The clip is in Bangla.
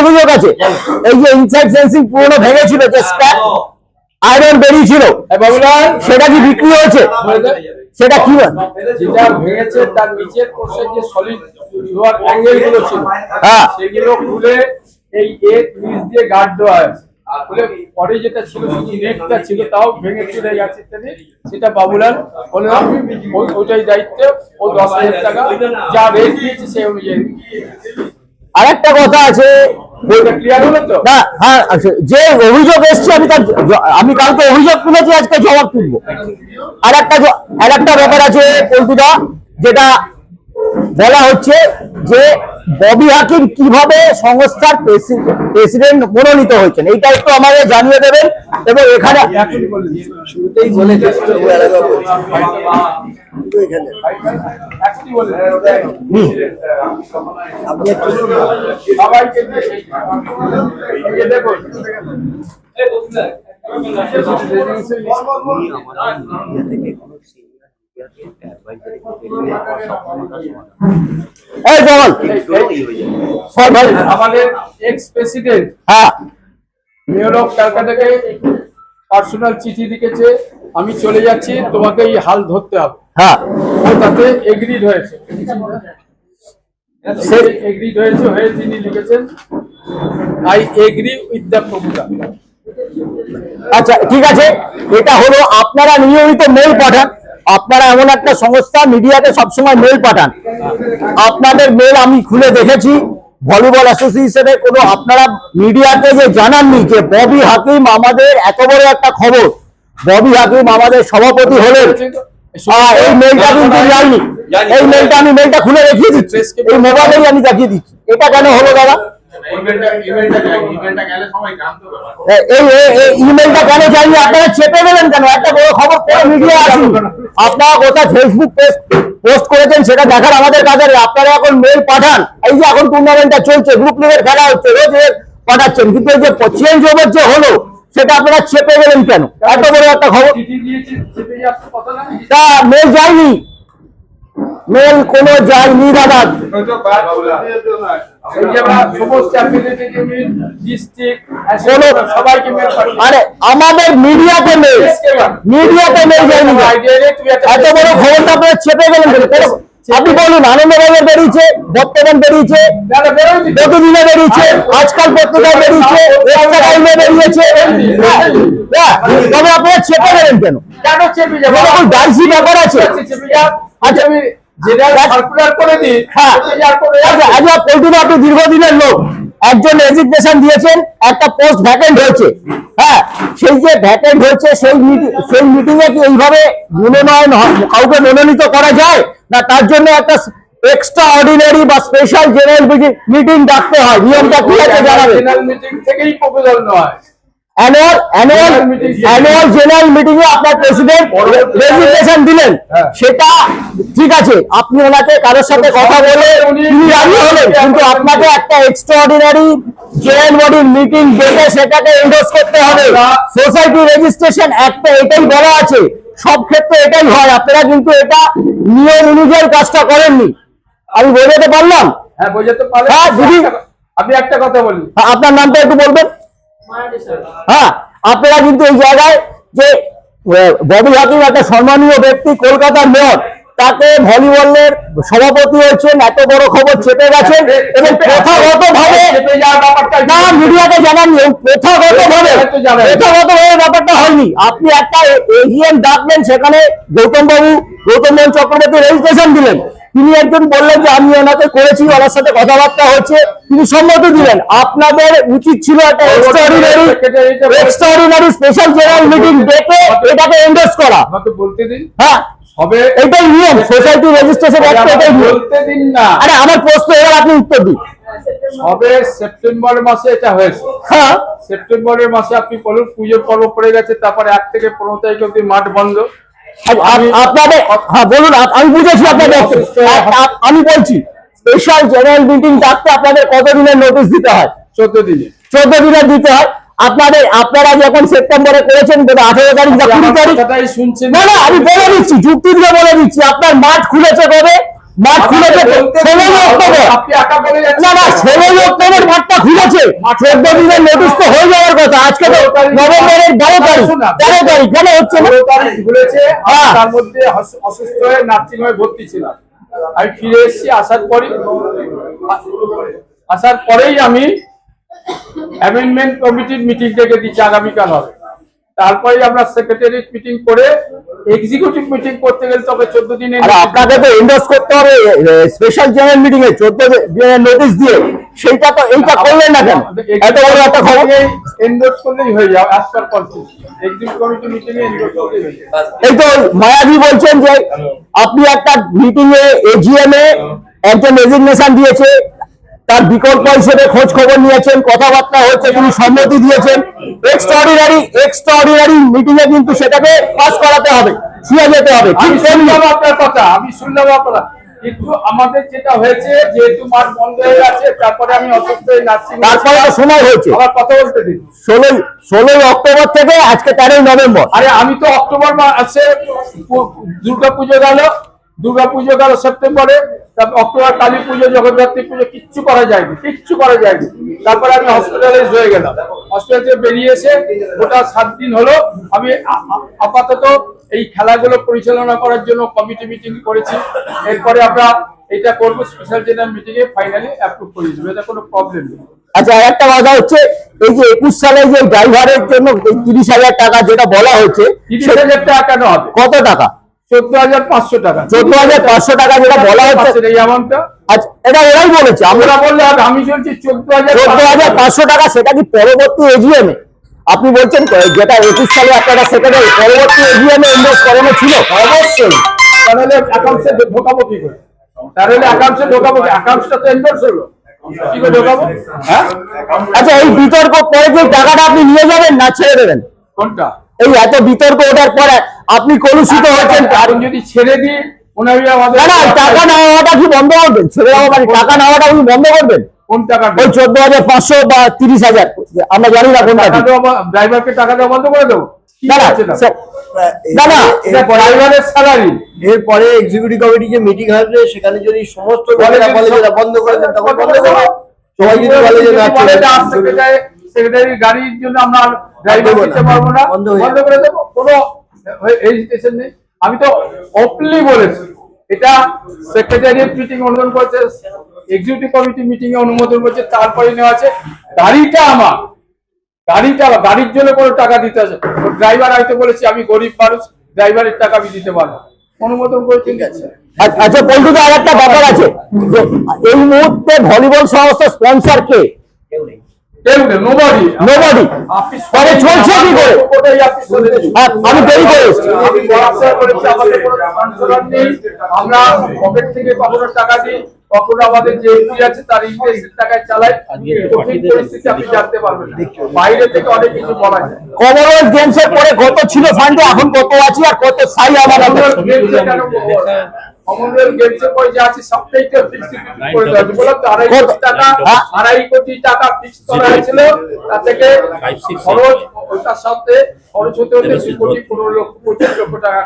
অভিযোগ আছে। এই যে ইনসাইড সেন্সিং পুরনো ভেঙেছিল যে স্ক্র্যাপ আয়রন বেরিয়েছিল সেটা কি বিক্রি হয়েছে? সেটা কি যেটা ভেঙেছে তার নিচের কোর্সের যে সলিড লোহার অ্যাঙ্গেলগুলো ছিল হ্যাঁ। সেগুলো খুলে এই এ নিচ দিয়ে গার্ড দেওয়া হয়েছে। পরে যেটা ছিল শুধু নেটটা ছিল তাও ভেঙে চলে গেছে সেটা বাবুলাল বললাম ওই- ওইটাই দায়িত্ব ও দশ হাজার টাকা যা রেট দিয়েছে সেই অনুযায়ী। আরেকটা কথা আছে না হ্যাঁ আছে। যে অভিযোগ আমি তার আমি কালকে অভিযোগ তুলেছি, আজকে জবাব তুলবো আর একটা আছে যেটা বলা হচ্ছে যে ববি হাকিম কীভাবে সংস্থার প্রেসিডেন্ট মনোনীত হয়েছেন? এইটা একটু আমাদের জানিয়ে দেবেন এবং এখানে দেখুন এই ভাই। আমাদের এক্স প্রেসিডেন্ট হ্যাঁ। মেয়র অফ ক্যালকাটাকে পার্সোনাল চিঠি লিখেছে আমি চলে যাচ্ছি তোমাকে এই হাল ধরতে হবে। হ্যাঁ। ও তাতে এগ্রিড হয়েছে। এগ্রিড হয়েছে হয়ে তিনি লিখেছেন I agree with the proposal আচ্ছা ঠিক আছে। এটা হলো আপনারা নিয়মিত মেল পাঠান। আপনারা এমন একটা সংস্থা মিডিয়াতে সবসময় মেল পাঠান। আপনাদের মেল আমি খুলে দেখেছি। ভলিবল অ্যাসোসিয়েশনের কোনো আপনারা মিডিয়াতে যে জানাননি যে ববি হাকিম আমাদের এত বড় একটা খবর। ববি হাকিম আমাদের সভাপতি হলেন। এই মেলটা কিন্তু এই মেলটা আমি মেলটা খুলে রেখে দিচ্ছি। এই মোবাইলেই আমি দেখিয়ে দিচ্ছি। এটা কেন হলো দাদা? ইমেলটা কেন যায়নি? আপনারা চেপে গেলেন কেন? একটা বড় খবর মিডিয়া আসুন? আপনারা কোথায় ফেসবুক পোস্ট করেছেন সেটা দেখার আমাদের কাছে আপনারা এখন মেল পাঠান। এই যে এখন টুর্নামেন্টটা চলছে গ্রুপ লিগের খেলা হচ্ছে রোজ পাঠাচ্ছেন। কিন্তু এই যে চেঞ্জ ওভার যে হলো সেটা আপনারা চেপে গেলেন কেন? এত বড় একটা খবর। তা মেল যায়নি। মেল কোনো যায়নি দাদা। আরে আমাদের মিডিয়াতে মিডিয়াতে এত বড় খবরটা আপনারা চেপে গেলেন? আপনি বলুন আনন্দবাজার বেরিয়েছে বর্তমান বেরিয়েছে প্রতিদিনে বেরিয়েছে আজকাল পত্রিকায় বেরিয়েছে বেরিয়েছে। হ্যাঁ, তবে আপনারা চেপে গেলেন কেন? কেন চেপে যাব? এরকম ডাইসি ব্যাপার আছে? আচ্ছা হ্যাঁ। পরে আচ্ছা আচ্ছা আপনি দীর্ঘদিনের লোক। একজন রেজিগনেশন দিয়েছেন একটা পোস্ট ভ্যাকেন্ট হয়েছে। হ্যাঁ সেই যে ভ্যাকেন্ট হয়েছে সেই মিটিং সেই মিটিং এ কি এইভাবে মনোনয়ন হয়- কাউকে মনোনীত করা যায়? না তার জন্য একটা এক্সট্রা অর্ডিনারি বা স্পেশাল জেনারেল মিটিং ডাকতে হয়? নিয়মটা কি আছে জানাবে জেনারেল মিটিং থেকেই প্রপোজাল হয় annual annual annual general meeting এ আপনার প্রেসিডেন্ট রেজিগনেশন দিলেন। হ্যাঁ। সেটা ঠিক আছে আপনি ওনাকে কারোর সাথে কথা বলে তিনি রাজি হলেন কিন্তু আপনাকে একটা এক্সট্রাঅর্ডিনারি জেনারেল বডির মিটিং ডেকে সেটাকে এন্ডোর্স করতে হবে। সোসাইটি রেজিস্ট্রেশন একটা এটাই বলা আছে। সব ক্ষেত্রে এটাই হয়। আপনারা কিন্তু এটা নিয়ম অনুযায়ী কাজটা করেননি। আমি বোঝাতে পারলাম? হ্যাঁ বোঝাতে পারে হ্যাঁ, দিদি। আমি একটা কথা বলি। আপনার নামটা একটু বলবেন? হ্যাঁ আপনারা কিন্তু এই জায়গায় যে ববি হাকিম একটা সম্মানীয় ব্যক্তি কলকাতার মেয়র তাকে ভলিবলের সভাপতি হয়েছেন এত বড় খবর চেপে গেছেন এবং প্রথাগত ভাবে না মিডিয়াকে জানাননি প্রথাগত ভাবে। প্রথাগত ভাবে ব্যাপারটা হয়নি আপনি একটা এজিএম ডাকলেন সেখানে গৌতম বাবু গৌতম চক্রবর্তী রেজিস্ট্রেশন দিলেন তিনি একজন বললেন যে আমি ওনাকে করেছি ওনার সাথে কথাবার্তা হচ্ছে। তিনি সম্মতি দিলেন। আপনাদের উচিত ছিল একটা extraordinary extraordinary special general meeting ডেকে এটাকে এন্ডোর্স করা। বলতে দিন। হ্যাঁ। সবে এটাই নিয়ম। সোসাইটি রেজিস্ট্রেশন এটাই বলতে দিন না। আরে আমার প্রশ্ন এবার আপনি উত্তর দিন। সবে সেপ্টেম্বর মাসে এটা হয়েছে। হ্যাঁ। সেপ্টেম্বরের মাসে আপনি বলুন পুজো পর্ব পড়ে গেছে তারপরে এক থেকে পনেরো তারিখ অব্দি মাঠ বন্ধ। আপনাদের হ্যাঁ বলুন আমি বুঝেছি আপনাদের আমি বলছি স্পেশাল জেনারেল মিটিং ডাকতে আপনাদের কতদিনের নোটিশ দিতে হয়? চোদ্দ দিনে। চোদ্দ দিনের দিতে হয়। আপনাদের আপনারা যখন সেপ্টেম্বরে করেছেন আঠেরো তারিখ বা কুড়ি তারিখ না না আমি বলে দিচ্ছি যুক্তি দিয়ে বলে দিচ্ছি আপনার মাঠ খুলেছে কবে? মাঠ খুলেছে ষোলোই অক্টোবর আপনি একা বলে যাচ্ছেন না না ষোলোই অক্টোবর মাঠটা খুলেছে। চোদ্দ দিনের নোটিশ তো হয়ে যাওয়ার কথা। আজকে তো নভেম্বরের বারো তারিখ। তেরো তারিখ কেন হচ্ছে না? হ্যাঁ। তার মধ্যে অসুস্থ হয়ে ভর্তি ছিলাম। আমি ফিরে এসেছি আসার পরই আসার পরেই আমি অ্যামেন্ডমেন্ট কমিটির মিটিং ডেকে দিচ্ছি আগামীকাল হবে। তারপরে আমরা সেক্রেটারিয়েট মিটিং করে এক্সিকিউটিভ মিটিং করতে গেলে তবে চোদ্দ দিনে আপনাকে তো এন্ডোর্স করতে হবে স্পেশাল জেনারেল মিটিং এ চোদ্দ দিনের নোটিশ দিয়ে। সেইটা তো এইটা করলেন না কেন? এত বড় একটা খবর। এন্ডোর্স করলেই হয়ে যাবে per concept executive committee meeting এ এন্ডোর্স করলেই হয়ে যাবে এই তো মায়াজি বলছেন যে আপনি একটা মিটিং এ এজিএম এ একজন রেজিগনেশন দিয়েছে তার বিকল্প হিসেবে খোঁজ খবর নিয়েছেন কথাবার্তা হচ্ছে তিনি সম্মতি দিয়েছেন। এক্সট্রাঅর্ডিনারি এক্সট্রাঅর্ডিনারি মিটিং এ কিন্তু সেটাকে পাস করাতে হবে শুয়ে যেতে হবে। ঠিক শুনলাম আপনার কথা আমি শুনলাম আপনার কিন্তু আমাদের যেটা হয়েছে যেহেতু মাঠ বন্ধ হয়ে গেছে তারপরে আমি অসুস্থ হয়ে নার্সিং তারপরে তো সময় হয়েছে। আবার কথা বলতে দিন। ষোলোই ষোলোই অক্টোবর থেকে আজকে তেরোই নভেম্বর। আরে আমি তো অক্টোবর মাসে দুর্গা পুজো গেল দুর্গা পুজো গেল সেপ্টেম্বরে তারপর অক্টোবর কালী পুজো জগদ্ধাত্রী পুজো কিচ্ছু করা যায়নি কিচ্ছু করা যায়নি। তারপরে আমি হসপিটালাইজ হয়ে গেলাম। হসপিটাল থেকে বেরিয়ে এসে ওটা সাত দিন হলো আমি আপাতত এই খেলাগুলো পরিচালনা করার জন্য কমিটি মিটিং করেছি। এরপরে আমরা এটা করব স্পেশাল জেনারেল মিটিং এ ফাইনালি অ্যাপ্রুভ করে দেবো এটা কোনো প্রবলেম নেই। আচ্ছা আর একটা কথা হচ্ছে এই যে একুশ সালে যে ড্রাইভারের জন্য তিরিশ হাজার টাকা যেটা বলা হচ্ছে তিরিশ হাজার টাকা কেন হবে? কত টাকা? চোদ্দ হাজার পাঁচশো টাকা। চোদ্দ হাজার পাঁচশো টাকা যেটা বলা হচ্ছে এই অ্যামাউন্টটা আচ্ছা এটা ওরাই বলেছে। আমরা বললে আমি চোদ্দ হাজার চোদ্দ হাজার পাঁচশো টাকা সেটা কি পরবর্তী এজিএম আপনি বলছেন যেটা একুশ সালে আপনারা সেক্রেটারি পরবর্তী এজিএম ইনভেস্ট করানো ছিল? অবশ্যই। তাহলে অ্যাকাউন্টসে ঢোকাবো কি করে? তাহলে অ্যাকাউন্টসে ঢোকাবো কি? অ্যাকাউন্টসটা তো এন্ডোর্স হলো। কি করে ঢোকাবো? হ্যাঁ? আচ্ছা এই বিতর্ক পরে যে টাকাটা আপনি নিয়ে যাবেন না ছেড়ে দেবেন? কোনটা? এই এত বিতর্ক ওঠার পরে আপনি কলুষিত হয়েছেন। যদি ছেড়ে দিই ওনারা আমাদের না না টাকা নেওয়াটা কি বন্ধ করবেন। ছেড়ে দেওয়া মানে টাকা নেওয়াটা আপনি বন্ধ করবেন। কোন টাকা ওই চোদ্দ হাজার পাঁচশো বা তিরিশ হাজার। আমরা জানি না কোনটা টাকা ঠিক। দেওয়া ড্রাইভারকে টাকা দেওয়া বন্ধ করে দেবো? কি না না আছে না স্যার, না, না, এটা ড্রাইভারের স্যালারি এরপরে এক্সিকিউটিভ কমিটি যে মিটিং হবে সেখানে যদি সমস্ত বন্ধ করে দেন তখন বন্ধ সবাই যদি সেক্রেটারি গাড়ির জন্য আমরা ড্রাইভার দিতে পারব না। বন্ধ। করে দেবো? কোনো হেজিটেশন নেই। আমি তো ওপেনলি বলেছি এটা সেক্রেটারিয়েট মিটিং অনুমোদন করেছে এক্সিকিউটিভ কমিটি মিটিং এ অনুমোদন করেছে তারপরে নেওয়া আছে গাড়িটা আমার। গাড়িটা গাড়ির জন্য কোনো টাকা দিতে আছে ড্রাইভার হয়তো বলেছি আমি গরিব মানুষ ড্রাইভারের টাকা আমি দিতে পারব না। অনুমোদন করে ঠিক আছে। আচ্ছা, আচ্ছা পল্টুদা আর একটা ব্যাপার আছে এই মুহূর্তে ভলিবল সংস্থা স্পন্সর কে? কেউ নেই। কেউ নোবডি তবে চলছে কি করে? ওটাই আপনি শুনেছেন। হ্যাঁ, আমি দেরি করে। আমরা পকেট থেকে কখনো টাকা দিই কখনো আমাদের যে এমপি আছে তার ইন্টারেস্টের টাকায় চালাই কঠিন পরিস্থিতি আপনি জানতে পারবেন বাইরে থেকে অনেক কিছু বলা যায়। কমনওয়েলথ গেমস এর পরে কত ছিল ফান্ডে এখন কত আছে আর কত সাই আমার? কমনওয়েলথ গেমস এর পরে যা আছে সবটাই তো ফিক্সড করে দেওয়া হয়েছে। বললাম তো আড়াই কোটি টাকা। আড়াই কোটি টাকা ফিক্সড করা হয়েছিল তার থেকে খরচ ওটার সাথে খরচ হতে হতে কোটি পনেরো লক্ষ পঁচিশ লক্ষ টাকা